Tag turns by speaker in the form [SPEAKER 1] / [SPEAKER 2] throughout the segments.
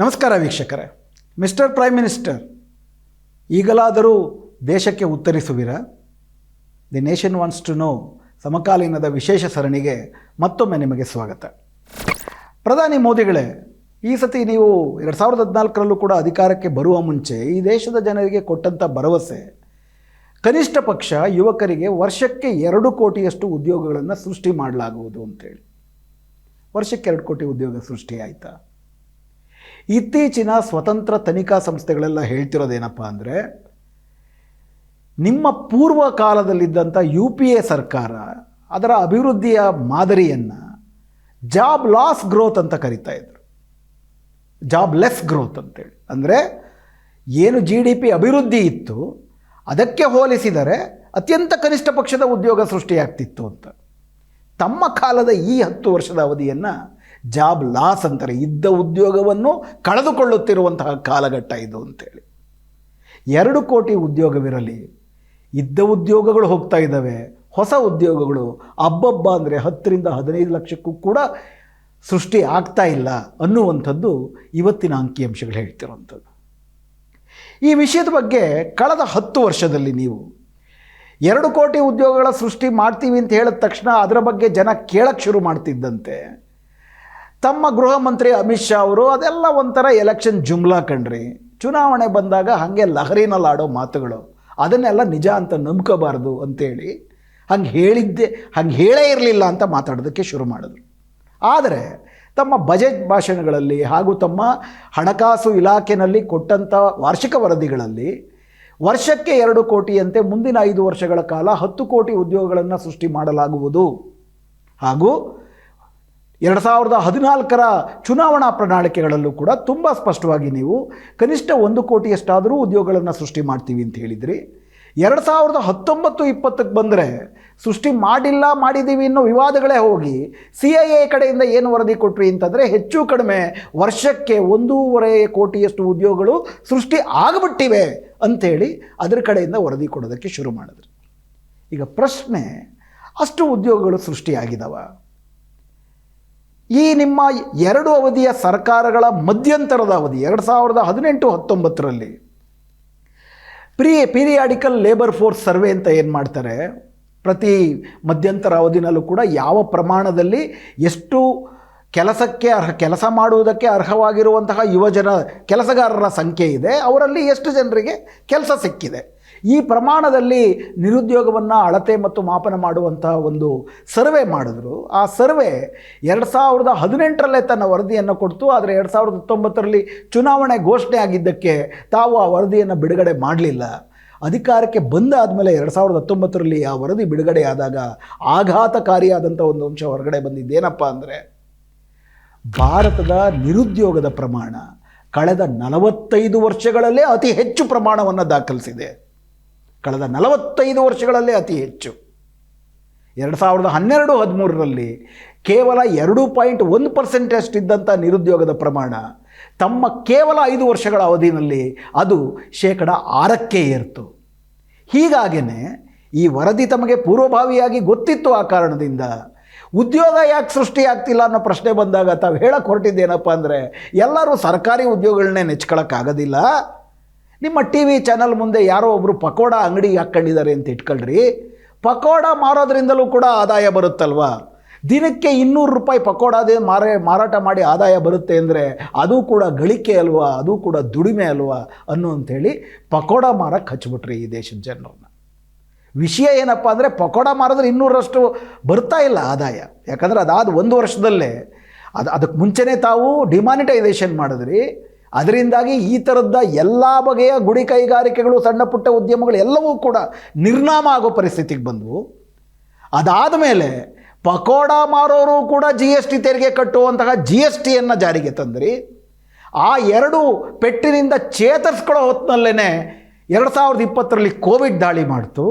[SPEAKER 1] ನಮಸ್ಕಾರ ವೀಕ್ಷಕರೇ. Mister prime minister, ಈಗಲಾದರೂ ದೇಶಕ್ಕೆ ಉತ್ತರಿಸುವಿರಾ? The nation wants to know ಸಮಕಾಲೀನದ ವಿಶೇಷ ಸರಣಿಗೆ ಮತ್ತೊಮ್ಮೆ ನಿಮಗೆ ಸ್ವಾಗತ. ಪ್ರಧಾನಿ ಮೋದಿಗಳೇ, ಈ ಸತಿ ನೀವು ಎರಡು ಸಾವಿರದ ಹದಿನಾಲ್ಕರಲ್ಲೂ ಕೂಡ ಅಧಿಕಾರಕ್ಕೆ ಬರುವ ಮುಂಚೆ ಈ ದೇಶದ ಜನರಿಗೆ ಕೊಟ್ಟಂಥ ಭರವಸೆ, ಕನಿಷ್ಠ ಪಕ್ಷ ಯುವಕರಿಗೆ ವರ್ಷಕ್ಕೆ ಎರಡು ಕೋಟಿಯಷ್ಟು ಉದ್ಯೋಗಗಳನ್ನು ಸೃಷ್ಟಿ ಮಾಡಲಾಗುವುದು ಅಂತೇಳಿ ವರ್ಷಕ್ಕೆ ಎರಡು ಕೋಟಿ ಉದ್ಯೋಗ ಸೃಷ್ಟಿ ಆಯಿತಾ ಇತ್ತೀಚಿನ ಸ್ವತಂತ್ರ ತನಿಖಾ ಸಂಸ್ಥೆಗಳೆಲ್ಲ ಹೇಳ್ತಿರೋದೇನಪ್ಪ ಅಂದರೆ, ನಿಮ್ಮ ಪೂರ್ವ ಕಾಲದಲ್ಲಿದ್ದಂಥ ಯು ಪಿ ಎ ಸರ್ಕಾರ ಅದರ ಅಭಿವೃದ್ಧಿಯ ಮಾದರಿಯನ್ನು ಜಾಬ್ ಲಾಸ್ ಗ್ರೋತ್ ಅಂತ ಕರಿತಾ ಇದ್ರು. ಜಾಬ್ ಲೆಸ್ ಗ್ರೋತ್ ಅಂತೇಳಿ. ಅಂದರೆ ಏನು ಜಿ ಡಿ ಪಿ ಅಭಿವೃದ್ಧಿ ಇತ್ತು, ಅದಕ್ಕೆ ಹೋಲಿಸಿದರೆ ಅತ್ಯಂತ ಕನಿಷ್ಠ ಪಕ್ಷದ ಉದ್ಯೋಗ ಸೃಷ್ಟಿಯಾಗ್ತಿತ್ತು ಅಂತ. ತಮ್ಮ ಕಾಲದ ಈ ಹತ್ತು ವರ್ಷದ ಅವಧಿಯನ್ನು ಜಾಬ್ ಲಾಸ್ ಅಂತಾರೆ. ಇದ್ದ ಉದ್ಯೋಗವನ್ನು ಕಳೆದುಕೊಳ್ಳುತ್ತಿರುವಂತಹ ಕಾಲಘಟ್ಟ ಇದು ಅಂತೇಳಿ. ಎರಡು ಕೋಟಿ ಉದ್ಯೋಗವಿರಲಿ, ಇದ್ದ ಉದ್ಯೋಗಗಳು ಹೋಗ್ತಾ ಇದ್ದಾವೆ, ಹೊಸ ಉದ್ಯೋಗಗಳು ಅಬ್ಬಬ್ಬ ಅಂದರೆ ಹತ್ತರಿಂದ ಹದಿನೈದು ಲಕ್ಷಕ್ಕೂ ಕೂಡ ಸೃಷ್ಟಿ ಆಗ್ತಾ ಇಲ್ಲ ಅನ್ನುವಂಥದ್ದು ಇವತ್ತಿನ ಅಂಕಿಅಂಶಗಳು ಹೇಳ್ತಿರುವಂಥದ್ದು. ಈ ವಿಷಯದ ಬಗ್ಗೆ ಕಳೆದ ಹತ್ತು ವರ್ಷದಲ್ಲಿ ನೀವು ಎರಡು ಕೋಟಿ ಉದ್ಯೋಗಗಳ ಸೃಷ್ಟಿ ಮಾಡ್ತೀವಿ ಅಂತ ಹೇಳಿದ ತಕ್ಷಣ ಅದರ ಬಗ್ಗೆ ಜನ ಕೇಳಕ್ಕೆ ಶುರು ಮಾಡ್ತಿದ್ದಂತೆ. ತಮ್ಮ ಗೃಹ ಮಂತ್ರಿ ಅಮಿತ್ ಶಾ ಅವರು ಅದೆಲ್ಲ ಒಂಥರ ಎಲೆಕ್ಷನ್ ಜುಮ್ಲಾ ಕಣ್ರಿ. ಚುನಾವಣೆ ಬಂದಾಗ ಹಾಗೆ ಲಹರಿನಲ್ಲಿ ಆಡೋ ಮಾತುಗಳು. ಅದನ್ನೆಲ್ಲ ನಿಜ ಅಂತ ನಂಬ್ಕೋಬಾರ್ದು ಅಂತೇಳಿ ಹಂಗೆ ಹೇಳಿದ್ದೆ, ಹಂಗೆ ಹೇಳೇ ಇರಲಿಲ್ಲ ಅಂತ ಮಾತಾಡೋದಕ್ಕೆ ಶುರು ಮಾಡಿದ್ರು. ಆದರೆ ತಮ್ಮ ಬಜೆಟ್ ಭಾಷಣಗಳಲ್ಲಿ ಹಾಗೂ ತಮ್ಮ ಹಣಕಾಸು ಇಲಾಖೆಯಲ್ಲಿ ಕೊಟ್ಟಂಥ ವಾರ್ಷಿಕ ವರದಿಗಳಲ್ಲಿ ವರ್ಷಕ್ಕೆ ಎರಡು ಕೋಟಿಯಂತೆ ಮುಂದಿನ ಐದು ವರ್ಷಗಳ ಕಾಲ ಹತ್ತು ಕೋಟಿ ಉದ್ಯೋಗಗಳನ್ನು ಸೃಷ್ಟಿ ಮಾಡಲಾಗುವುದು. ಹಾಗೂ ಎರಡು ಸಾವಿರದ ಹದಿನಾಲ್ಕರ ಚುನಾವಣಾ ಪ್ರಣಾಳಿಕೆಗಳಲ್ಲೂ ಕೂಡ ತುಂಬ ಸ್ಪಷ್ಟವಾಗಿ ನೀವು ಕನಿಷ್ಠ ಒಂದು ಕೋಟಿಯಷ್ಟಾದರೂ ಉದ್ಯೋಗಗಳನ್ನು ಸೃಷ್ಟಿ ಮಾಡ್ತೀವಿ ಅಂತ ಹೇಳಿದ್ರಿ. ಎರಡು ಸಾವಿರದ ಹತ್ತೊಂಬತ್ತು ಇಪ್ಪತ್ತಕ್ಕೆ ಬಂದರೆ ಸೃಷ್ಟಿ ಮಾಡಿಲ್ಲ ಮಾಡಿದ್ದೀವಿ ಅನ್ನೋ ವಿವಾದಗಳೇ ಹೋಗಿ ಸಿ ಐ ಎ ಕಡೆಯಿಂದ ಏನು ವರದಿ ಕೊಟ್ರಿ ಅಂತಂದರೆ ಹೆಚ್ಚು ಕಡಿಮೆ ವರ್ಷಕ್ಕೆ ಒಂದೂವರೆ ಕೋಟಿಯಷ್ಟು ಉದ್ಯೋಗಗಳು ಸೃಷ್ಟಿ ಆಗಿಬಿಟ್ಟಿವೆ ಅಂಥೇಳಿ ಅದರ ಕಡೆಯಿಂದ ವರದಿ ಕೊಡೋದಕ್ಕೆ ಶುರು ಮಾಡಿದ್ರು. ಈಗ ಪ್ರಶ್ನೆ, ಅಷ್ಟು ಉದ್ಯೋಗಗಳು ಸೃಷ್ಟಿಯಾಗಿದ್ದಾವ ಈ ನಿಮ್ಮ ಎರಡು ಅವಧಿಯ ಸರ್ಕಾರಗಳ ಮಧ್ಯಂತರದ ಅವಧಿ, ಎರಡು ಸಾವಿರದ ಹದಿನೆಂಟು, ಹತ್ತೊಂಬತ್ತರಲ್ಲಿ. Pre periodical labour force survey ಅಂತ ಏನು ಮಾಡ್ತಾರೆ? ಪ್ರತಿ ಮಧ್ಯಂತರ ಅವಧಿನಲ್ಲೂ ಕೂಡ ಯಾವ ಪ್ರಮಾಣದಲ್ಲಿ ಎಷ್ಟು ಕೆಲಸಕ್ಕೆ ಅರ್ಹ, ಕೆಲಸ ಮಾಡುವುದಕ್ಕೆ ಅರ್ಹವಾಗಿರುವಂತಹ ಯುವಜನ ಕೆಲಸಗಾರರ ಸಂಖ್ಯೆ ಇದೆ, ಅವರಲ್ಲಿ ಎಷ್ಟು ಜನರಿಗೆ ಕೆಲಸ ಸಿಕ್ಕಿದೆ. ಈ ಪ್ರಮಾಣದಲ್ಲಿ ನಿರುದ್ಯೋಗವನ್ನು ಅಳತೆ ಮತ್ತು ಮಾಪನ ಮಾಡುವಂತಹ ಒಂದು ಸರ್ವೆ ಮಾಡಿದ್ರು. ಆ ಸರ್ವೆ ಎರಡು ಸಾವಿರದ ಹದಿನೆಂಟರಲ್ಲೇ ತನ್ನ ವರದಿಯನ್ನು ಕೊಡ್ತು. ಆದರೆ ಎರಡು ಸಾವಿರದ ಹತ್ತೊಂಬತ್ತರಲ್ಲಿ ಚುನಾವಣೆ ಘೋಷಣೆ ಆಗಿದ್ದಕ್ಕೆ ತಾವು ಆ ವರದಿಯನ್ನು ಬಿಡುಗಡೆ ಮಾಡಲಿಲ್ಲ. ಅಧಿಕಾರಕ್ಕೆ ಬಂದಾದಮೇಲೆ ಎರಡು ಸಾವಿರದ ಹತ್ತೊಂಬತ್ತರಲ್ಲಿ ಆ ವರದಿ ಬಿಡುಗಡೆಯಾದಾಗ ಆಘಾತಕಾರಿಯಾದಂಥ ಒಂದು ಅಂಶ ಹೊರಗಡೆ ಬಂದಿದ್ದೇನಪ್ಪ ಅಂದರೆ ಭಾರತದ ನಿರುದ್ಯೋಗದ ಪ್ರಮಾಣ ಕಳೆದ ನಲವತ್ತೈದು ವರ್ಷಗಳಲ್ಲೇ ಅತಿ ಹೆಚ್ಚು ಪ್ರಮಾಣವನ್ನು ದಾಖಲಿಸಿದೆ. ಕಳೆದ ನಲವತ್ತೈದು ವರ್ಷಗಳಲ್ಲೇ ಅತಿ ಹೆಚ್ಚು. ಎರಡು ಸಾವಿರದ ಹನ್ನೆರಡು, ಹದಿಮೂರರಲ್ಲಿ ಕೇವಲ ಎರಡು ಪಾಯಿಂಟ್ ಒಂದು ಪರ್ಸೆಂಟಷ್ಟು ಇದ್ದಂಥ ನಿರುದ್ಯೋಗದ ಪ್ರಮಾಣ ತಮ್ಮ ಕೇವಲ ಐದು ವರ್ಷಗಳ ಅವಧಿಯಲ್ಲಿ ಅದು ಶೇಕಡ ಆರಕ್ಕೆ ಏರ್ತು. ಹೀಗಾಗೇ ಈ ವರದಿ ತಮಗೆ ಪೂರ್ವಭಾವಿಯಾಗಿ ಗೊತ್ತಿತ್ತು ಆ ಕಾರಣದಿಂದ ಉದ್ಯೋಗ ಯಾಕೆ ಸೃಷ್ಟಿ ಆಗ್ತಿಲ್ಲ ಅನ್ನೋ ಪ್ರಶ್ನೆ ಬಂದಾಗ ತಾವು ಹೇಳಕ್ಕೆ ಹೊರಟಿದ್ದೇನಪ್ಪ ಅಂದರೆ ಎಲ್ಲರೂ ಸರ್ಕಾರಿ ಉದ್ಯೋಗಗಳನ್ನೇ ನೆಚ್ಕೊಳ್ಳೋಕ್ಕಾಗೋದಿಲ್ಲ ನಿಮ್ಮ ಟಿ ವಿ ಚಾನಲ್ ಮುಂದೆ ಯಾರೋ ಒಬ್ಬರು ಪಕೋಡ ಅಂಗಡಿ ಹಾಕ್ಕೊಂಡಿದ್ದಾರೆ ಅಂತ ಇಟ್ಕೊಳ್ರಿ. ಪಕೋಡ ಮಾರೋದ್ರಿಂದಲೂ ಕೂಡ ಆದಾಯ ಬರುತ್ತಲ್ವ? ದಿನಕ್ಕೆ ಇನ್ನೂರು ರೂಪಾಯಿ ಪಕೋಡಾದೇ ಮಾರೇ, ಮಾರಾಟ ಮಾಡಿ ಆದಾಯ ಬರುತ್ತೆ ಅಂದರೆ ಅದು ಕೂಡ ಗಳಿಕೆ ಅಲ್ವಾ? ಅದು ಕೂಡ ದುಡಿಮೆ ಅಲ್ವಾ? ಅನ್ನೋ ಅಂಥೇಳಿ ಪಕೋಡ ಮಾರಕ್ಕೆ ಹಚ್ಬಿಟ್ರಿ ಈ ದೇಶದ ಜನರನ್ನ. ವಿಷಯ ಏನಪ್ಪ ಅಂದರೆ ಪಕೋಡ ಮಾರಿದ್ರೆ ಇನ್ನೂರಷ್ಟು ಬರ್ತಾ ಇಲ್ಲ ಆದಾಯ. ಯಾಕಂದರೆ ಅದಾದ ಒಂದು ವರ್ಷದಲ್ಲೇ ಅದು ಅದಕ್ಕೆ ಮುಂಚೆನೇ ತಾವು ಡಿಮಾನಿಟೈಸೇಷನ್ ಮಾಡಿದ್ರಿ. ಅದರಿಂದಾಗಿ ಈ ಥರದ ಎಲ್ಲ ಬಗೆಯ ಗುಡಿ ಕೈಗಾರಿಕೆಗಳು, ಸಣ್ಣ ಪುಟ್ಟ ಉದ್ಯಮಗಳು ಎಲ್ಲವೂ ಕೂಡ ನಿರ್ನಾಮ ಆಗೋ ಪರಿಸ್ಥಿತಿಗೆ ಬಂದವು. ಅದಾದ ಮೇಲೆ ಪಕೋಡ ಮಾರೋರು ಕೂಡ ಜಿ ಎಸ್ ಟಿ ತೆರಿಗೆ ಕಟ್ಟುವಂತಹ ಜಿ ಎಸ್ ಟಿಯನ್ನು ಜಾರಿಗೆ ತಂದ್ರಿ. ಆ ಎರಡು ಪೆಟ್ಟಿನಿಂದ ಚೇತರಿಸ್ಕೊಳ್ಳೋ ಹೊತ್ತಿನಲ್ಲೇ ಎರಡು ಸಾವಿರದ ಇಪ್ಪತ್ತರಲ್ಲಿ ಕೋವಿಡ್ ದಾಳಿ ಮಾಡ್ತು.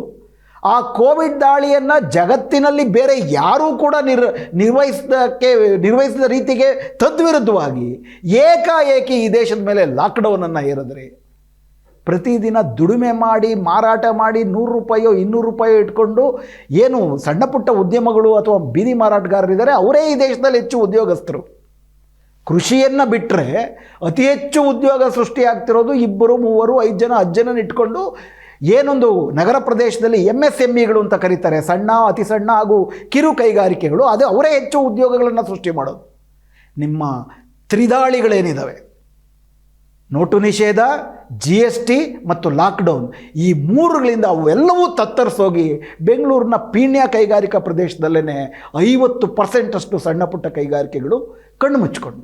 [SPEAKER 1] ಆ ಕೋವಿಡ್ ದಾಳಿಯನ್ನು ಜಗತ್ತಿನಲ್ಲಿ ಬೇರೆ ಯಾರೂ ಕೂಡ ನಿರ್ ನಿರ್ವಹಿಸೋದಕ್ಕೆ, ನಿರ್ವಹಿಸಿದ ರೀತಿಗೆ ತದ್ವಿರುದ್ಧವಾಗಿ ಏಕಾಏಕಿ ಈ ದೇಶದ ಮೇಲೆ ಲಾಕ್ಡೌನನ್ನು ಏರಿದ್ರಿ ಪ್ರತಿದಿನ ದುಡಿಮೆ ಮಾಡಿ, ಮಾರಾಟ ಮಾಡಿ ನೂರು ರೂಪಾಯೋ, ಇನ್ನೂರು ರೂಪಾಯೋ ಇಟ್ಕೊಂಡು ಏನು ಸಣ್ಣ ಪುಟ್ಟ ಉದ್ಯಮಗಳು ಅಥವಾ ಬೀದಿ ಮಾರಾಟಗಾರರಿದ್ದಾರೆ, ಅವರೇ ಈ ದೇಶದಲ್ಲಿ ಹೆಚ್ಚು ಉದ್ಯೋಗಸ್ಥರು. ಕೃಷಿಯನ್ನು ಬಿಟ್ಟರೆ ಅತಿ ಹೆಚ್ಚು ಉದ್ಯೋಗ ಸೃಷ್ಟಿಯಾಗ್ತಿರೋದು ಇಬ್ಬರು, ಮೂವರು, ಐದು ಜನ, ಹತ್ತು ಜನ ಇಟ್ಕೊಂಡು ಏನೊಂದು ನಗರ ಪ್ರದೇಶದಲ್ಲಿ ಎಂ ಎಸ್ ಎಂ ಇಗಳು ಅಂತ ಕರೀತಾರೆ. ಸಣ್ಣ, ಅತಿ ಸಣ್ಣ ಹಾಗೂ ಕಿರು ಕೈಗಾರಿಕೆಗಳು. ಅದು ಅವರೇ ಹೆಚ್ಚು ಉದ್ಯೋಗಗಳನ್ನು ಸೃಷ್ಟಿ ಮಾಡೋದು. ನಿಮ್ಮ ತ್ರಿದಾಳಿಗಳೇನಿದ್ದಾವೆ ನೋಟು ನಿಷೇಧ ಜಿ ಎಸ್ ಟಿ ಮತ್ತು ಲಾಕ್ಡೌನ್ ಈ ಮೂರುಗಳಿಂದ ಅವೆಲ್ಲವೂ ತತ್ತರಿಸೋಗಿ ಬೆಂಗಳೂರಿನ ಪೀಣ್ಯ ಕೈಗಾರಿಕಾ ಪ್ರದೇಶದಲ್ಲೇ ಐವತ್ತು ಪರ್ಸೆಂಟಷ್ಟು ಸಣ್ಣ ಪುಟ್ಟ ಕೈಗಾರಿಕೆಗಳು ಕಣ್ಣು ಮುಚ್ಕೊಂಡು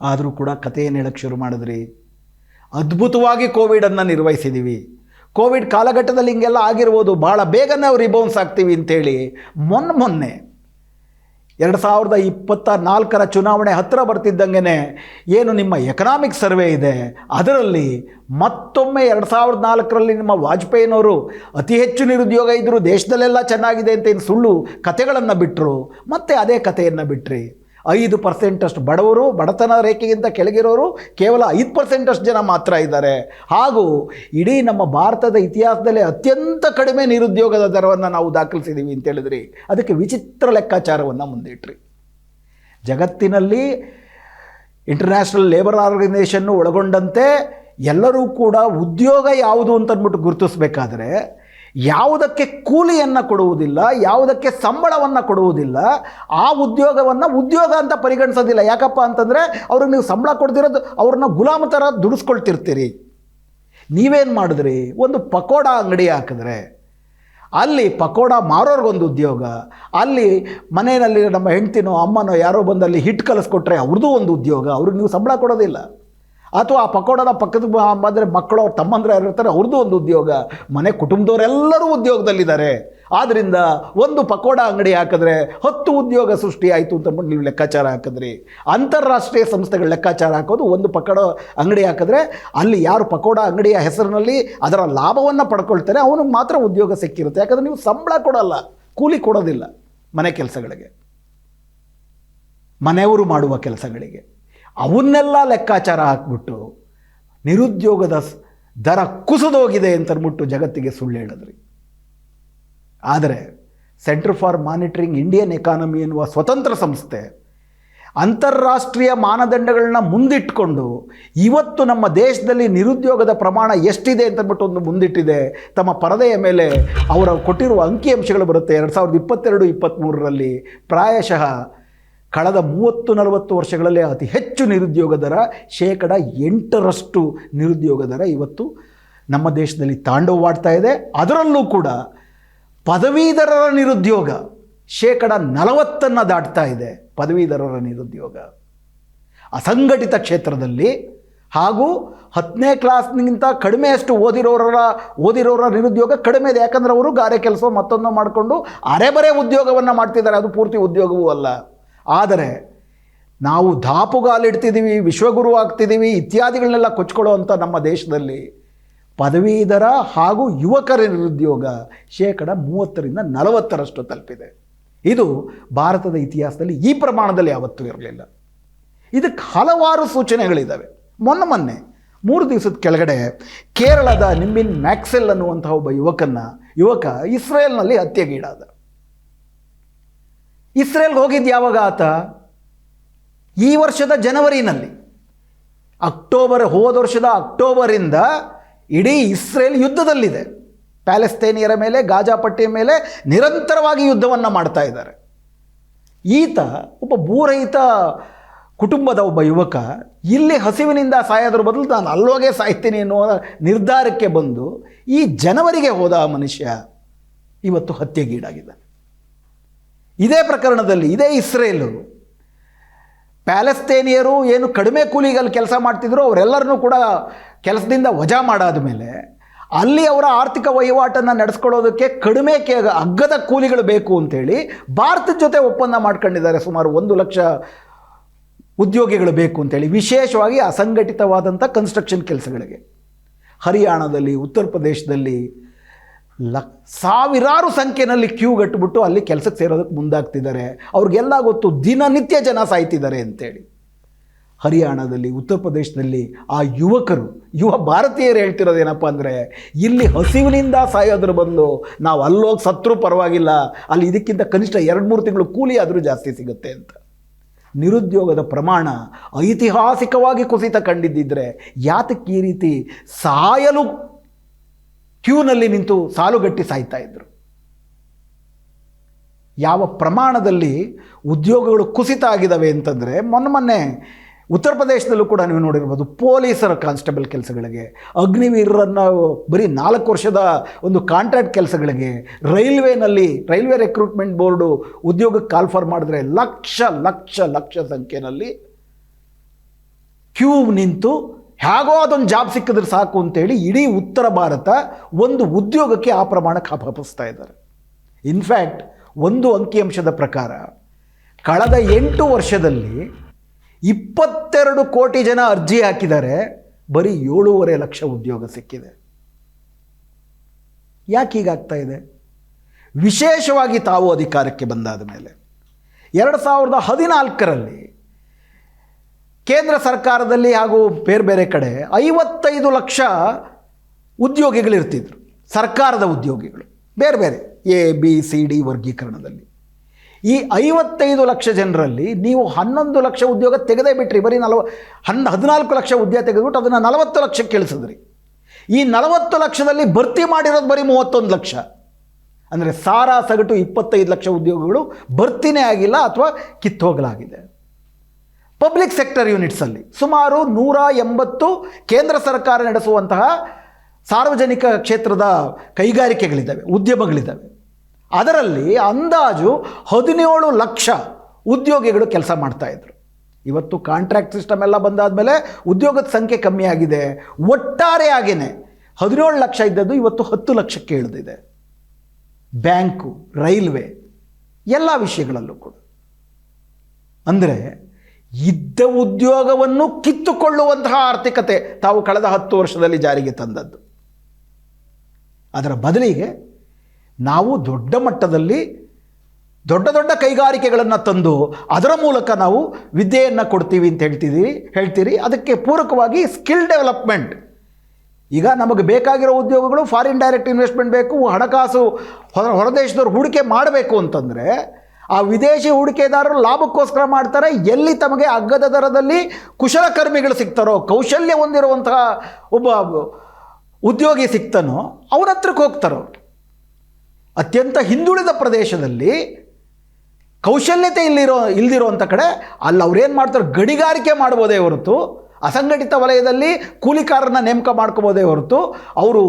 [SPEAKER 1] ಆದರೂ ಕೂಡ ಕಥೆ ಏನು ಹೇಳಕ್ಕೆ ಶುರು ಮಾಡಿದ್ರಿ. ಅದ್ಭುತವಾಗಿ ಕೋವಿಡನ್ನು ನಿರ್ವಹಿಸಿದ್ದೀವಿ ಕೋವಿಡ್ ಕಾಲಘಟ್ಟದಲ್ಲಿ ಹಿಂಗೆಲ್ಲ ಆಗಿರ್ಬೋದು, ಭಾಳ ಬೇಗನೆ ರಿಬೌನ್ಸ್ ಆಗ್ತೀವಿ ಅಂತೇಳಿ ಮೊನ್ನೆ ಮೊನ್ನೆ ಎರಡು ಸಾವಿರದ ಇಪ್ಪತ್ತ ನಾಲ್ಕರ ಚುನಾವಣೆ ಹತ್ತಿರ ಬರ್ತಿದ್ದಂಗೆ ಏನು ನಿಮ್ಮ ಎಕನಾಮಿಕ್ ಸರ್ವೆ ಇದೆ. ಅದರಲ್ಲಿ ಮತ್ತೊಮ್ಮೆ ಎರಡು ಸಾವಿರದ ನಾಲ್ಕರಲ್ಲಿ ನಿಮ್ಮ ವಾಜಪೇಯಿನವರು ಅತಿ ಹೆಚ್ಚು ನಿರುದ್ಯೋಗ ಇದ್ದರು ದೇಶದಲ್ಲೆಲ್ಲ ಚೆನ್ನಾಗಿದೆ ಅಂತ ಏನು ಸುಳ್ಳು ಕತೆಗಳನ್ನು ಬಿಟ್ಟರು ಮತ್ತೆ ಅದೇ ಕಥೆಯನ್ನು ಬಿಟ್ರಿ. ಐದು ಪರ್ಸೆಂಟಷ್ಟು ಬಡವರು, ಬಡತನ ರೇಖೆಗಿಂತ ಕೆಳಗಿರೋರು ಕೇವಲ ಐದು ಪರ್ಸೆಂಟಷ್ಟು ಜನ ಮಾತ್ರ ಇದ್ದಾರೆ. ಹಾಗೂ ಇಡೀ ನಮ್ಮ ಭಾರತದ ಇತಿಹಾಸದಲ್ಲಿ ಅತ್ಯಂತ ಕಡಿಮೆ ನಿರುದ್ಯೋಗದ ದರವನ್ನು ನಾವು ದಾಖಲಿಸಿದ್ದೀವಿ ಅಂತ ಹೇಳಿದ್ರಿ. ಅದಕ್ಕೆ ವಿಚಿತ್ರ ಲೆಕ್ಕಾಚಾರವನ್ನು ಮುಂದಿಟ್ರಿ. ಜಗತ್ತಿನಲ್ಲಿ ಇಂಟರ್ನ್ಯಾಷನಲ್ ಲೇಬರ್ ಆರ್ಗನೈಸೇಷನ್ನು ಒಳಗೊಂಡಂತೆ ಎಲ್ಲರೂ ಕೂಡ ಉದ್ಯೋಗ ಯಾವುದು ಅಂತಂದ್ಬಿಟ್ಟು ಗುರುತಿಸ್ಬೇಕಾದ್ರೆ ಯಾವುದಕ್ಕೆ ಕೂಲಿಯನ್ನು ಕೊಡುವುದಿಲ್ಲ, ಯಾವುದಕ್ಕೆ ಸಂಬಳವನ್ನು ಕೊಡುವುದಿಲ್ಲ, ಆ ಉದ್ಯೋಗವನ್ನು ಉದ್ಯೋಗ ಅಂತ ಪರಿಗಣಿಸೋದಿಲ್ಲ. ಯಾಕಪ್ಪ ಅಂತಂದರೆ ಅವ್ರಿಗೆ ನೀವು ಸಂಬಳ ಕೊಡ್ತಿರೋದು ಅವ್ರನ್ನ ಗುಲಾಮ ಥರ ದುಡಿಸ್ಕೊಳ್ತಿರ್ತೀರಿ. ನೀವೇನು ಮಾಡಿದ್ರಿ? ಒಂದು ಪಕೋಡ ಅಂಗಡಿ ಹಾಕಿದ್ರೆ, ಅಲ್ಲಿ ಪಕೋಡ ಮಾರೋರ್ಗೊಂದು ಉದ್ಯೋಗ, ಅಲ್ಲಿ ಮನೆಯಲ್ಲಿ ನಮ್ಮ ಹೆಂಡ್ತಿನೋ ಅಮ್ಮನೋ ಯಾರೋ ಬಂದಲ್ಲಿ ಹಿಟ್ಟು ಕಲಿಸ್ಕೊಟ್ರೆ ಅವ್ರದ್ದು ಒಂದು ಉದ್ಯೋಗ, ಅವ್ರಿಗೆ ನೀವು ಸಂಬಳ ಕೊಡೋದಿಲ್ಲ. ಅಥವಾ ಆ ಪಕೋಡದ ಪಕ್ಕದ ಅಂದರೆ ಮಕ್ಕಳು ಅವ್ರ ತಮ್ಮಂದ್ರೆ ಯಾರು ಇರ್ತಾರೆ ಅವ್ರದ್ದು ಒಂದು ಉದ್ಯೋಗ. ಮನೆ ಕುಟುಂಬದವರೆಲ್ಲರೂ ಉದ್ಯೋಗದಲ್ಲಿದ್ದಾರೆ. ಆದ್ದರಿಂದ ಒಂದು ಪಕೋಡ ಅಂಗಡಿ ಹಾಕಿದ್ರೆ ಹತ್ತು ಉದ್ಯೋಗ ಸೃಷ್ಟಿ ಆಯಿತು ಅಂತ ಅಂದ್ಬಿಟ್ಟು ನೀವು ಲೆಕ್ಕಾಚಾರ ಹಾಕಿದ್ರಿ. ಅಂತಾರಾಷ್ಟ್ರೀಯ ಸಂಸ್ಥೆಗಳ ಲೆಕ್ಕಾಚಾರ ಹಾಕೋದು ಒಂದು ಪಕೋಡ ಅಂಗಡಿ ಹಾಕಿದ್ರೆ ಅಲ್ಲಿ ಯಾರು ಪಕೋಡ ಅಂಗಡಿಯ ಹೆಸರಿನಲ್ಲಿ ಅದರ ಲಾಭವನ್ನು ಪಡ್ಕೊಳ್ತಾರೆ, ಅವನಿಗೆ ಮಾತ್ರ ಉದ್ಯೋಗ ಸಿಕ್ಕಿರುತ್ತೆ. ಯಾಕಂದರೆ ನೀವು ಸಂಬಳ ಕೊಡಲ್ಲ, ಕೂಲಿ ಕೊಡೋದಿಲ್ಲ ಮನೆ ಕೆಲಸಗಳಿಗೆ. ಮನೆಯವರು ಮಾಡುವ ಕೆಲಸಗಳಿಗೆ. ಅವನ್ನೆಲ್ಲ ಲೆಕ್ಕಾಚಾರ ಹಾಕ್ಬಿಟ್ಟು ನಿರುದ್ಯೋಗದ ದರ ಕುಸಿದೋಗಿದೆ ಅಂತ ಅಂದ್ಬಿಟ್ಟು ಜಗತ್ತಿಗೆ ಸುಳ್ಳು ಹೇಳಿದ್ರಿ. ಆದರೆ centre for monitoring Indian economy ಎನ್ನುವ ಸ್ವತಂತ್ರ ಸಂಸ್ಥೆ ಅಂತಾರಾಷ್ಟ್ರೀಯ ಮಾನದಂಡಗಳನ್ನ ಮುಂದಿಟ್ಕೊಂಡು ಇವತ್ತು ನಮ್ಮ ದೇಶದಲ್ಲಿ ನಿರುದ್ಯೋಗದ ಪ್ರಮಾಣ ಎಷ್ಟಿದೆ ಅಂತಂದ್ಬಿಟ್ಟು ಒಂದು ಮುಂದಿಟ್ಟಿದೆ. ತಮ್ಮ ಪರದೆಯ ಮೇಲೆ ಅವರ ಕೊಟ್ಟಿರುವ ಅಂಕಿಅಂಶಗಳು ಬರುತ್ತೆ. ಎರಡು ಸಾವಿರದ ಇಪ್ಪತ್ತೆರಡು ಇಪ್ಪತ್ತ್ಮೂರರಲ್ಲಿ ಪ್ರಾಯಶಃ ಕಳೆದ ಮೂವತ್ತು ನಲವತ್ತು ವರ್ಷಗಳಲ್ಲಿ ಅತಿ ಹೆಚ್ಚು ನಿರುದ್ಯೋಗ ದರ, ಶೇಕಡ ಎಂಟರಷ್ಟು ನಿರುದ್ಯೋಗ ದರ ಇವತ್ತು ನಮ್ಮ ದೇಶದಲ್ಲಿ ತಾಂಡವವಾಡ್ತಾ ಇದೆ. ಅದರಲ್ಲೂ ಕೂಡ ಪದವೀಧರರ ನಿರುದ್ಯೋಗ ಶೇಕಡ ನಲವತ್ತನ್ನು ದಾಟ್ತಾ ಇದೆ. ಪದವೀಧರರ ನಿರುದ್ಯೋಗ. ಅಸಂಘಟಿತ ಕ್ಷೇತ್ರದಲ್ಲಿ ಹಾಗೂ ಹತ್ತನೇ ಕ್ಲಾಸ್ನಿಗಿಂತ ಕಡಿಮೆಯಷ್ಟು ಓದಿರೋರ ಓದಿರೋರ ನಿರುದ್ಯೋಗ ಕಡಿಮೆ ಇದೆ ಯಾಕಂದರೆ ಅವರು ಗಾರೆ ಕೆಲಸ ಮತ್ತೊಂದು ಮಾಡಿಕೊಂಡು ಅರೆಬರೆ ಉದ್ಯೋಗವನ್ನು ಮಾಡ್ತಿದ್ದಾರೆ. ಅದು ಪೂರ್ತಿ ಉದ್ಯೋಗವೂ ಅಲ್ಲ. ಆದರೆ ನಾವು ದಾಪುಗಾಲಿಡ್ತಿದ್ದೀವಿ ವಿಶ್ವಗುರು ಆಗ್ತಿದ್ದೀವಿ ಇತ್ಯಾದಿಗಳನ್ನೆಲ್ಲ ಕೊಚ್ಕೊಳ್ಳೋ ಅಂಥ ನಮ್ಮ ದೇಶದಲ್ಲಿ ಪದವೀಧರ ಹಾಗೂ ಯುವಕರ ನಿರುದ್ಯೋಗ ಶೇಕಡ ಮೂವತ್ತರಿಂದ ನಲವತ್ತರಷ್ಟು ತಲುಪಿದೆ. ಇದು ಭಾರತದ ಇತಿಹಾಸದಲ್ಲಿ ಈ ಪ್ರಮಾಣದಲ್ಲಿ ಯಾವತ್ತೂ ಇರಲಿಲ್ಲ. ಇದಕ್ಕೆ ಹಲವಾರು ಸೂಚನೆಗಳಿದ್ದಾವೆ. ಮೊನ್ನೆ ಮೊನ್ನೆ, ಮೂರು ದಿವಸದ ಕೆಳಗಡೆ ಕೇರಳದ ನಿಮ್ಮಿನ್ ಮ್ಯಾಕ್ಸೆಲ್ ಅನ್ನುವಂಥ ಒಬ್ಬ ಯುವಕನ ಯುವಕ ಇಸ್ರೇಲ್ನಲ್ಲಿ ಹತ್ಯೆಗೀಡಾದ. ಇಸ್ರೇಲ್ಗೆ ಹೋಗಿದ್ದು ಯಾವಾಗ ಆತ? ಈ ವರ್ಷದ ಜನವರಿನಲ್ಲಿ. ಅಕ್ಟೋಬರ್, ಹೋದ ವರ್ಷದ ಅಕ್ಟೋಬರಿಂದ ಇಡೀ ಇಸ್ರೇಲ್ ಯುದ್ಧದಲ್ಲಿದೆ. ಪ್ಯಾಲೆಸ್ತೇನಿಯರ ಮೇಲೆ, ಗಾಜಾ ಪಟ್ಟಿಯ ಮೇಲೆ ನಿರಂತರವಾಗಿ ಯುದ್ಧವನ್ನು ಮಾಡ್ತಾ ಇದ್ದಾರೆ. ಈತ ಒಬ್ಬ ಭೂರಹಿತ ಕುಟುಂಬದ ಒಬ್ಬ ಯುವಕ. ಇಲ್ಲಿ ಹಸಿವಿನಿಂದ ಸಾಯೋದ್ರ ಬದಲು ನಾನು ಅಲ್ಲೋಗೆ ಸಾಯ್ತೀನಿ ಎನ್ನುವ ನಿರ್ಧಾರಕ್ಕೆ ಬಂದು ಈ ಜನವರಿಗೆ ಹೋದ ಮನುಷ್ಯ ಇವತ್ತು ಹತ್ಯೆಗೀಡಾಗಿದ್ದಾನೆ. ಇದೇ ಪ್ರಕರಣದಲ್ಲಿ, ಇದೇ ಇಸ್ರೇಲು. ಪ್ಯಾಲೆಸ್ತೇನಿಯರು ಏನು ಕಡಿಮೆ ಕೂಲಿಗಲ್ಲಿ ಕೆಲಸ ಮಾಡ್ತಿದ್ರು ಅವರೆಲ್ಲರನ್ನೂ ಕೂಡ ಕೆಲಸದಿಂದ ವಜಾ ಮಾಡಾದ ಮೇಲೆ, ಅಲ್ಲಿ ಅವರ ಆರ್ಥಿಕ ವಹಿವಾಟನ್ನು ನಡೆಸ್ಕೊಳ್ಳೋದಕ್ಕೆ ಕಡಿಮೆ ಕೆ ಅಗ್ಗದ ಕೂಲಿಗಳು ಬೇಕು ಅಂತೇಳಿ ಭಾರತದ ಜೊತೆ ಒಪ್ಪಂದ ಮಾಡ್ಕೊಂಡಿದ್ದಾರೆ. ಸುಮಾರು ಒಂದು ಲಕ್ಷ ಉದ್ಯೋಗಿಗಳು ಬೇಕು ಅಂತೇಳಿ, ವಿಶೇಷವಾಗಿ ಅಸಂಘಟಿತವಾದಂಥ ಕನ್ಸ್ಟ್ರಕ್ಷನ್ ಕೆಲಸಗಳಿಗೆ. ಹರಿಯಾಣದಲ್ಲಿ, ಉತ್ತರ ಪ್ರದೇಶದಲ್ಲಿ ಲಕ್ ಸಾವಿರಾರು ಸಂಖ್ಯೆಯಲ್ಲಿ ಕ್ಯೂ ಗಟ್ಟಿಬಿಟ್ಟು ಅಲ್ಲಿ ಕೆಲಸಕ್ಕೆ ಸೇರೋದಕ್ಕೆ ಮುಂದಾಗ್ತಿದ್ದಾರೆ. ಅವ್ರಿಗೆಲ್ಲ ಗೊತ್ತು ದಿನನಿತ್ಯ ಜನ ಸಾಯ್ತಿದ್ದಾರೆ ಅಂತೇಳಿ. ಹರಿಯಾಣದಲ್ಲಿ, ಉತ್ತರ ಪ್ರದೇಶದಲ್ಲಿ ಆ ಯುವಕರು, ಯುವ ಭಾರತೀಯರು ಹೇಳ್ತಿರೋದೇನಪ್ಪ ಅಂದರೆ, ಇಲ್ಲಿ ಹಸಿವಿನಿಂದ ಸಾಯೋದ್ರ ಬಂದು ನಾವು ಅಲ್ಲೋಗಿ ಸತ್ರೂ ಪರವಾಗಿಲ್ಲ, ಅಲ್ಲಿ ಇದಕ್ಕಿಂತ ಕನಿಷ್ಠ ಎರಡು ಮೂರು ತಿಂಗಳು ಕೂಲಿ ಆದರೂ ಜಾಸ್ತಿ ಸಿಗುತ್ತೆ ಅಂತ. ನಿರುದ್ಯೋಗದ ಪ್ರಮಾಣ ಐತಿಹಾಸಿಕವಾಗಿ ಕುಸಿತ ಕಂಡಿದ್ದಿದ್ರೆ ಯಾತಕ್ಕೆ ಈ ರೀತಿ ಸಾಯಲು ಕ್ಯೂನಲ್ಲಿ ನಿಂತು ಸಾಲುಗಟ್ಟಿ ಸಾಯ್ತಾ ಇದ್ರು. ಯಾವ ಪ್ರಮಾಣದಲ್ಲಿ ಉದ್ಯೋಗಗಳು ಕುಸಿತ ಆಗಿದ್ದಾವೆ ಅಂತಂದರೆ ಮೊನ್ನೆ ಮೊನ್ನೆ ಉತ್ತರ ಪ್ರದೇಶದಲ್ಲೂ ಕೂಡ ನೀವು ನೋಡಿರ್ಬೋದು ಪೊಲೀಸರ ಕಾನ್ಸ್ಟೇಬಲ್ ಕೆಲಸಗಳಿಗೆ, ಅಗ್ನಿವೀರರನ್ನು ಬರೀ ನಾಲ್ಕು ವರ್ಷದ ಒಂದು ಕಾಂಟ್ರಾಕ್ಟ್ ಕೆಲಸಗಳಿಗೆ, ರೈಲ್ವೇನಲ್ಲಿ, ರೈಲ್ವೆ ರೆಕ್ರೂಟ್ಮೆಂಟ್ ಬೋರ್ಡು ಉದ್ಯೋಗಕ್ಕೆ ಕಾಲ್ಫರ್ ಮಾಡಿದ್ರೆ ಲಕ್ಷ ಲಕ್ಷ ಲಕ್ಷ ಸಂಖ್ಯೆಯಲ್ಲಿ ಕ್ಯೂ ನಿಂತು ಹೇಗೋ ಅದೊಂದು ಜಾಬ್ ಸಿಕ್ಕಿದ್ರೆ ಸಾಕು ಅಂತೇಳಿ ಇಡೀ ಉತ್ತರ ಭಾರತ ಒಂದು ಉದ್ಯೋಗಕ್ಕೆ ಆ ಪ್ರಮಾಣಕ್ಕೆ ಹಪಹಪಿಸ್ತಾ ಇದ್ದಾರೆ. ಇನ್ಫ್ಯಾಕ್ಟ್ ಒಂದು ಅಂಕಿಅಂಶದ ಪ್ರಕಾರ ಕಳೆದ ಎಂಟು ವರ್ಷದಲ್ಲಿ ಇಪ್ಪತ್ತೆರಡು ಕೋಟಿ ಜನ ಅರ್ಜಿ ಹಾಕಿದ್ದಾರೆ, ಬರೀ ಏಳೂವರೆ ಲಕ್ಷ ಉದ್ಯೋಗ ಸಿಕ್ಕಿದೆ. ಯಾಕೆ ಹೀಗಾಗ್ತಾ ಇದೆ? ವಿಶೇಷವಾಗಿ ತಾವು ಅಧಿಕಾರಕ್ಕೆ ಬಂದಾದ ಮೇಲೆ ಎರಡು ಸಾವಿರದ ಹದಿನಾಲ್ಕರಲ್ಲಿ ಕೇಂದ್ರ ಸರ್ಕಾರದಲ್ಲಿ ಹಾಗೂ ಬೇರೆ ಬೇರೆ ಕಡೆ ಐವತ್ತೈದು ಲಕ್ಷ ಉದ್ಯೋಗಿಗಳಿರ್ತಿದ್ರು. ಸರ್ಕಾರದ ಉದ್ಯೋಗಿಗಳು. ಬೇರೆ ಬೇರೆ. ಎ, ಬಿ, ಸಿ, ಡಿ ವರ್ಗೀಕರಣದಲ್ಲಿ. ಈ ಐವತ್ತೈದು ಲಕ್ಷ ಜನರಲ್ಲಿ ನೀವು ಹನ್ನೊಂದು ಲಕ್ಷ ಉದ್ಯೋಗ ತೆಗೆದೇ ಬಿಟ್ರಿ. ಬರೀ ನಲವ, ಹನ್, ಹದಿನಾಲ್ಕು ಲಕ್ಷ ಉದ್ಯೋಗ ತೆಗೆದುಬಿಟ್ಟು ಅದನ್ನು ನಲವತ್ತು ಲಕ್ಷಕ್ಕೆ ಕೇಳಿಸಿದ್ರಿ. ಈ ನಲವತ್ತು ಲಕ್ಷದಲ್ಲಿ ಭರ್ತಿ ಮಾಡಿರೋದು ಬರೀ ಮೂವತ್ತೊಂದು ಲಕ್ಷ. ಅಂದರೆ ಸಾರಾ ಸಗಟು ಇಪ್ಪತ್ತೈದು ಲಕ್ಷ ಉದ್ಯೋಗಗಳು ಭರ್ತಿನೇ ಆಗಿಲ್ಲ ಅಥವಾ ಕಿತ್ತೋಗಲಾಗಿದೆ. ಪಬ್ಲಿಕ್ ಸೆಕ್ಟರ್ ಯೂನಿಟ್ಸಲ್ಲಿ ಸುಮಾರು ನೂರ ಎಂಬತ್ತು ಕೇಂದ್ರ ಸರ್ಕಾರ ನಡೆಸುವಂತಹ ಸಾರ್ವಜನಿಕ ಕ್ಷೇತ್ರದ ಕೈಗಾರಿಕೆಗಳಿದ್ದಾವೆ, ಉದ್ಯಮಗಳಿದ್ದಾವೆ. ಅದರಲ್ಲಿ ಅಂದಾಜು ಹದಿನೇಳು ಲಕ್ಷ ಉದ್ಯೋಗಿಗಳು ಕೆಲಸ ಮಾಡ್ತಾ ಇದ್ರು. ಇವತ್ತು ಕಾಂಟ್ರಾಕ್ಟ್ ಸಿಸ್ಟಮ್ ಎಲ್ಲ ಬಂದಾದ ಮೇಲೆ ಉದ್ಯೋಗದ ಸಂಖ್ಯೆ ಕಮ್ಮಿ ಆಗಿದೆ. ಒಟ್ಟಾರೆಯಾಗೇನೆ ಹದಿನೇಳು ಲಕ್ಷ ಇದ್ದದ್ದು ಇವತ್ತು ಹತ್ತು ಲಕ್ಷಕ್ಕೆ ಇಳಿದಿದೆ. ಬ್ಯಾಂಕು, ರೈಲ್ವೆ, ಎಲ್ಲ ವಿಷಯಗಳಲ್ಲೂ ಕೂಡ. ಅಂದರೆ ಇದ್ದ ಉದ್ಯೋಗವನ್ನು ಕಿತ್ತುಕೊಳ್ಳುವಂತಹ ಆರ್ಥಿಕತೆ ತಾವು ಕಳೆದ ಹತ್ತು ವರ್ಷದಲ್ಲಿ ಜಾರಿಗೆ ತಂದದ್ದು. ಅದರ ಬದಲಿಗೆ ನಾವು ದೊಡ್ಡ ಮಟ್ಟದಲ್ಲಿ ದೊಡ್ಡ ದೊಡ್ಡ ಕೈಗಾರಿಕೆಗಳನ್ನು ತಂದು ಅದರ ಮೂಲಕ ನಾವು ವಿದ್ಯೆಯನ್ನು ಕೊಡ್ತೀವಿ ಅಂತ ಹೇಳ್ತಿದ್ದೀವಿ ಹೇಳ್ತೀರಿ. ಅದಕ್ಕೆ ಪೂರಕವಾಗಿ ಸ್ಕಿಲ್ ಡೆವಲಪ್ಮೆಂಟ್. ಈಗ ನಮಗೆ ಬೇಕಾಗಿರೋ ಉದ್ಯೋಗಗಳು ಫಾರಿನ್ ಡೈರೆಕ್ಟ್ ಇನ್ವೆಸ್ಟ್ಮೆಂಟ್ ಬೇಕು, ಹಣಕಾಸು ಹೊರ ಹೊರದೇಶದವ್ರು ಹೂಡಿಕೆ ಮಾಡಬೇಕು ಅಂತಂದರೆ ಆ ವಿದೇಶಿ ಹೂಡಿಕೆದಾರರು ಲಾಭಕ್ಕೋಸ್ಕರ ಮಾಡ್ತಾರೆ. ಎಲ್ಲಿ ತಮಗೆ ಅಗ್ಗದ ದರದಲ್ಲಿ ಕುಶಲಕರ್ಮಿಗಳು ಸಿಗ್ತಾರೋ, ಕೌಶಲ್ಯ ಹೊಂದಿರುವಂತಹ ಒಬ್ಬ ಉದ್ಯೋಗಿ ಸಿಗ್ತಾನೋ ಅವನ ಹತ್ರಕ್ಕೆ ಹೋಗ್ತಾರೋ. ಅತ್ಯಂತ ಹಿಂದುಳಿದ ಪ್ರದೇಶದಲ್ಲಿ ಕೌಶಲ್ಯತೆ ಇಲ್ಲಿರೋ ಇಲ್ದಿರೋವಂಥ ಕಡೆ ಅಲ್ಲಿ ಅವ್ರೇನು ಮಾಡ್ತಾರೆ? ಗಣಿಗಾರಿಕೆ ಮಾಡ್ಬೋದೇ ಹೊರತು, ಅಸಂಘಟಿತ ವಲಯದಲ್ಲಿ ಕೂಲಿಕಾರರನ್ನ ನೇಮಕ ಮಾಡ್ಕೋಬೋದೇ ಹೊರತು, ಅವರು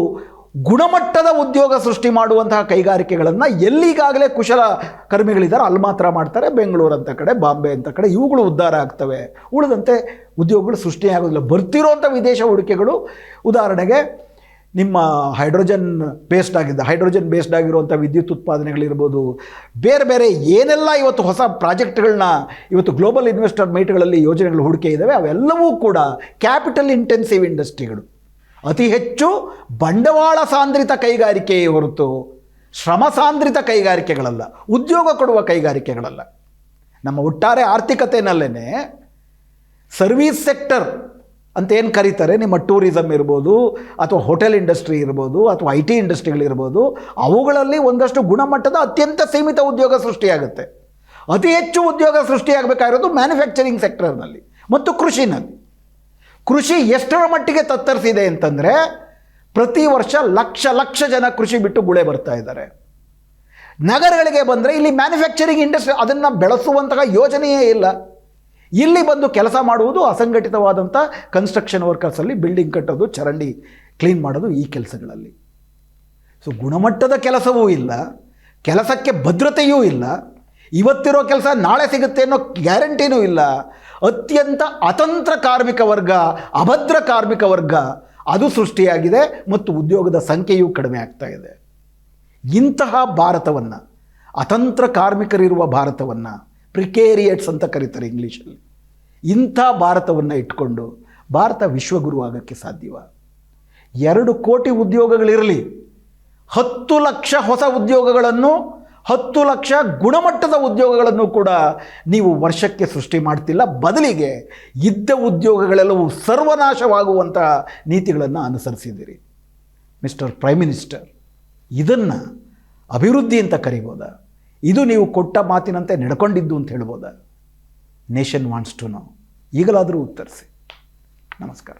[SPEAKER 1] ಗುಣಮಟ್ಟದ ಉದ್ಯೋಗ ಸೃಷ್ಟಿ ಮಾಡುವಂತಹ ಕೈಗಾರಿಕೆಗಳನ್ನು ಎಲ್ಲಿಗಾಗಲೇ ಕುಶಲ ಕರ್ಮಿಗಳಿದ್ದಾರೆ, ಅಲ್ಲಿ ಮಾತ್ರ ಮಾಡ್ತಾರೆ. ಬೆಂಗಳೂರು ಅಂತ ಕಡೆ, ಬಾಂಬೆ ಅಂತ ಕಡೆ ಇವುಗಳು ಉದ್ಧಾರ ಆಗ್ತವೆ. ಉಳಿದಂತೆ ಉದ್ಯೋಗಗಳು ಸೃಷ್ಟಿಯಾಗೋದಿಲ್ಲ. ಬರ್ತಿರೋಂಥ ವಿದೇಶ ಹೂಡಿಕೆಗಳು, ಉದಾಹರಣೆಗೆ ನಿಮ್ಮ ಹೈಡ್ರೋಜನ್ ಬೇಸ್ಡ್ ಆಗಿದ್ದ, ಹೈಡ್ರೋಜನ್ ಬೇಸ್ಡ್ ಆಗಿರುವಂಥ ವಿದ್ಯುತ್ ಉತ್ಪಾದನೆಗಳಿರ್ಬೋದು. ಬೇರೆ ಬೇರೆ ಏನೆಲ್ಲ ಇವತ್ತು ಹೊಸ ಪ್ರಾಜೆಕ್ಟ್ಗಳನ್ನ ಇವತ್ತು ಗ್ಲೋಬಲ್ ಇನ್ವೆಸ್ಟರ್ ಮೀಟ್ಗಳಲ್ಲಿ ಯೋಜನೆಗಳು, ಹೂಡಿಕೆ ಇದ್ದಾವೆ ಅವೆಲ್ಲವೂ ಕೂಡ ಕ್ಯಾಪಿಟಲ್ ಇಂಟೆನ್ಸಿವ್ ಇಂಡಸ್ಟ್ರಿಗಳು ಅತಿ ಹೆಚ್ಚು ಬಂಡವಾಳ ಸಾಂದ್ರಿತ ಕೈಗಾರಿಕೆಯೇ ಹೊರತು ಶ್ರಮ ಸಾಂದ್ರಿತ ಕೈಗಾರಿಕೆಗಳಲ್ಲ, ಉದ್ಯೋಗ ಕೊಡುವ ಕೈಗಾರಿಕೆಗಳಲ್ಲ. ನಮ್ಮ ಒಟ್ಟಾರೆ ಆರ್ಥಿಕತೆಯಲ್ಲೇ ಸರ್ವೀಸ್ ಸೆಕ್ಟರ್ ಅಂತ ಏನು ಕರೀತಾರೆ? ನಿಮ್ಮ ಟೂರಿಸಮ್ ಇರ್ಬೋದು, ಅಥವಾ ಹೋಟೆಲ್ ಇಂಡಸ್ಟ್ರಿ ಇರ್ಬೋದು, ಅಥವಾ ಐ ಟಿ ಇಂಡಸ್ಟ್ರಿಗಳಿರ್ಬೋದು ಅವುಗಳಲ್ಲಿ ಒಂದಷ್ಟು ಗುಣಮಟ್ಟದ ಅತ್ಯಂತ ಸೀಮಿತ ಉದ್ಯೋಗ ಸೃಷ್ಟಿಯಾಗುತ್ತೆ. ಅತಿ ಹೆಚ್ಚು ಉದ್ಯೋಗ ಸೃಷ್ಟಿಯಾಗಬೇಕಾಗಿರೋದು ಮ್ಯಾನುಫ್ಯಾಕ್ಚರಿಂಗ್ ಸೆಕ್ಟರ್ನಲ್ಲಿ, ಮತ್ತು ಕೃಷಿನಲ್ಲಿ. ಕೃಷಿ ಎಷ್ಟರ ಮಟ್ಟಿಗೆ ತತ್ತರಿಸಿದೆ ಅಂತಂದರೆ ಪ್ರತಿ ವರ್ಷ ಲಕ್ಷ ಲಕ್ಷ ಜನ ಕೃಷಿ ಬಿಟ್ಟು ಗುಳೆ ಬರ್ತಾ ಇದ್ದಾರೆ. ನಗರಗಳಿಗೆ ಬಂದರೆ ಇಲ್ಲಿ ಮ್ಯಾನುಫ್ಯಾಕ್ಚರಿಂಗ್ ಇಂಡಸ್ಟ್ರಿ ಅದನ್ನು ಬೆಳೆಸುವಂತಹ ಯೋಜನೆಯೇ ಇಲ್ಲ. ಇಲ್ಲಿ ಬಂದು ಕೆಲಸ ಮಾಡುವುದು ಅಸಂಘಟಿತವಾದಂಥ ಕನ್ಸ್ಟ್ರಕ್ಷನ್ ವರ್ಕರ್ಸಲ್ಲಿ ಬಿಲ್ಡಿಂಗ್ ಕಟ್ಟೋದು, ಚರಂಡಿ ಕ್ಲೀನ್ ಮಾಡೋದು ಈ ಕೆಲಸಗಳಲ್ಲಿ. ಸೊ ಗುಣಮಟ್ಟದ ಕೆಲಸವೂ ಇಲ್ಲ, ಕೆಲಸಕ್ಕೆ ಭದ್ರತೆಯೂ ಇಲ್ಲ. ಇವತ್ತಿರೋ ಕೆಲಸ ನಾಳೆ ಸಿಗುತ್ತೆ ಅನ್ನೋ ಗ್ಯಾರಂಟಿನೂ ಇಲ್ಲ. ಅತ್ಯಂತ ಅತಂತ್ರ ಕಾರ್ಮಿಕ ವರ್ಗ, ಅಭದ್ರ ಕಾರ್ಮಿಕ ವರ್ಗ, ಅದು ಸೃಷ್ಟಿಯಾಗಿದೆ ಮತ್ತು ಉದ್ಯೋಗದ ಸಂಖ್ಯೆಯೂ ಕಡಿಮೆ ಆಗ್ತಾ ಇದೆ. ಇಂತಹ ಭಾರತವನ್ನು, ಅತಂತ್ರ ಕಾರ್ಮಿಕರಿರುವ ಭಾರತವನ್ನು, ಪ್ರಿಕೇರಿಯೇಟ್ಸ್ ಅಂತ ಕರೀತಾರೆ ಇಂಗ್ಲೀಷಲ್ಲಿ. ಇಂಥ ಭಾರತವನ್ನು ಇಟ್ಕೊಂಡು ಭಾರತ ವಿಶ್ವಗುರು ಆಗೋಕ್ಕೆ ಸಾಧ್ಯವ. ಎರಡು ಕೋಟಿ ಉದ್ಯೋಗಗಳಿರಲಿ, ಹತ್ತು ಲಕ್ಷ ಹೊಸ ಉದ್ಯೋಗಗಳನ್ನು ಹತ್ತು ಲಕ್ಷ ಗುಣಮಟ್ಟದ ಉದ್ಯೋಗಗಳನ್ನು ಕೂಡ ನೀವು ವರ್ಷಕ್ಕೆ ಸೃಷ್ಟಿ ಮಾಡ್ತಿಲ್ಲ. ಬದಲಿಗೆ ಇದ್ದ ಉದ್ಯೋಗಗಳೆಲ್ಲವೂ ಸರ್ವನಾಶವಾಗುವಂತಹ ನೀತಿಗಳನ್ನು ಅನುಸರಿಸಿದ್ದೀರಿ. ಮಿಸ್ಟರ್ ಪ್ರೈಮ್ ಮಿನಿಸ್ಟರ್, ಇದನ್ನು ಅಭಿವೃದ್ಧಿ ಅಂತ ಕರಿಬೋದಾ? ಇದು ನೀವು ಕೊಟ್ಟ ಮಾತಿನಂತೆ ನಡ್ಕೊಂಡಿದ್ದು ಅಂತ ಹೇಳ್ಬೋದಾ? Nation wants to know. ಈಗಲಾದರೂ ಉತ್ತರಿಸಿ. ನಮಸ್ಕಾರ.